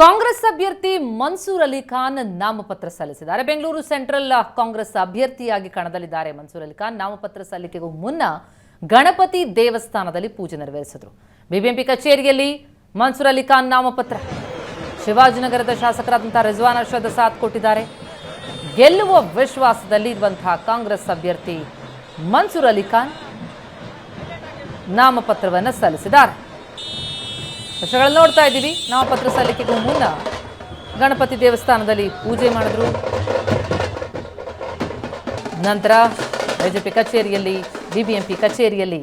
ಕಾಂಗ್ರೆಸ್ ಅಭ್ಯರ್ಥಿ ಮನ್ಸೂರ್ ಅಲಿ ಖಾನ್ ನಾಮಪತ್ರ ಸಲ್ಲಿಸಿದ್ದಾರೆ. ಬೆಂಗಳೂರು ಸೆಂಟ್ರಲ್ ಕಾಂಗ್ರೆಸ್ ಅಭ್ಯರ್ಥಿಯಾಗಿ ಕಣದಲ್ಲಿದ್ದಾರೆ ಮನ್ಸೂರ್ ಅಲಿ ಖಾನ್. ನಾಮಪತ್ರ ಸಲ್ಲಿಕೆಗೂ ಮುನ್ನ ಗಣಪತಿ ದೇವಸ್ಥಾನದಲ್ಲಿ ಪೂಜೆ ನೆರವೇರಿಸಿದರು. ಬಿಬಿಎಂಪಿ ಕಚೇರಿಯಲ್ಲಿ ಮನ್ಸೂರ್ ಅಲಿ ಖಾನ್ ನಾಮಪತ್ರ. ಶಿವಾಜಿನಗರದ ಶಾಸಕರಾದಂತಹ ರಿಜ್ವಾನ್ ಅರ್ಷದ್ ಸಾಥ್ ಕೊಟ್ಟಿದ್ದಾರೆ. ಗೆಲ್ಲುವ ವಿಶ್ವಾಸದಲ್ಲಿ ಇರುವಂತಹ ಕಾಂಗ್ರೆಸ್ ಅಭ್ಯರ್ಥಿ ಮನ್ಸೂರ್ ಅಲಿ ಖಾನ್ ನಾಮಪತ್ರವನ್ನು ಸಲ್ಲಿಸಿದ್ದಾರೆ. ದೃಶ್ಯಗಳನ್ನು ನೋಡ್ತಾ ಇದ್ದೀವಿ. ನಾಮಪತ್ರ ಸಲ್ಲಿಕೆಗೂ ಮುನ್ನ ಗಣಪತಿ ದೇವಸ್ಥಾನದಲ್ಲಿ ಪೂಜೆ ಮಾಡಿದ್ರು. ನಂತರ ಬಿಜೆಪಿ ಕಚೇರಿಯಲ್ಲಿ, ಬಿಬಿಎಂಪಿ ಕಚೇರಿಯಲ್ಲಿ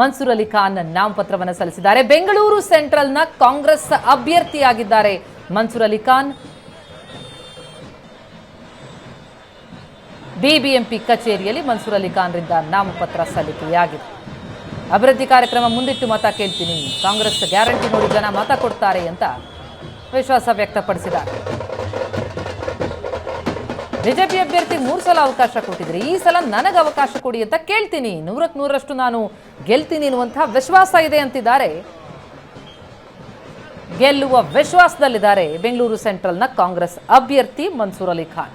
ಮನ್ಸೂರ್ ಅಲಿ ಖಾನ್ ನಾಮಪತ್ರವನ್ನು ಸಲ್ಲಿಸಿದ್ದಾರೆ. ಬೆಂಗಳೂರು ಸೆಂಟ್ರಲ್ನ ಕಾಂಗ್ರೆಸ್ ಅಭ್ಯರ್ಥಿಯಾಗಿದ್ದಾರೆ ಮನ್ಸೂರ್ ಅಲಿ ಖಾನ್. ಬಿಬಿಎಂಪಿ ಕಚೇರಿಯಲ್ಲಿ ಮನ್ಸೂರ್ ಅಲಿ ಖಾನ್ರಿಂದ ನಾಮಪತ್ರ ಸಲ್ಲಿಕೆಯಾಗಿದೆ. ಅಭಿವೃದ್ಧಿ ಕಾರ್ಯಕ್ರಮ ಮುಂದಿಟ್ಟು ಮತ ಕೇಳ್ತೀನಿ. ಕಾಂಗ್ರೆಸ್ ಗ್ಯಾರಂಟಿ ನೋಡಿ ಜನ ಮತ ಕೊಡ್ತಾರೆ ಅಂತ ವಿಶ್ವಾಸ ವ್ಯಕ್ತಪಡಿಸಿದ ಬಿಜೆಪಿ ಅಭ್ಯರ್ಥಿಗೆ ಮೂರು ಸಲ ಅವಕಾಶ ಕೊಟ್ಟಿದ್ರೆ. ಈ ಸಲ ನನಗೆ ಅವಕಾಶ ಕೊಡಿ ಅಂತ ಕೇಳ್ತೀನಿ. ನೂರಕ್ಕೆ ನೂರಷ್ಟು ನಾನು ಗೆಲ್ತೀನಿ ಎನ್ನುವಂತಹ ವಿಶ್ವಾಸ ಇದೆ ಅಂತಿದ್ದಾರೆ. ಗೆಲ್ಲುವ ವಿಶ್ವಾಸದಲ್ಲಿದ್ದಾರೆ ಬೆಂಗಳೂರು ಸೆಂಟ್ರಲ್ನ ಕಾಂಗ್ರೆಸ್ ಅಭ್ಯರ್ಥಿ ಮನ್ಸೂರ್ ಅಲಿ ಖಾನ್.